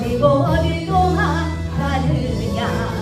어디고 어디로 나가느냐.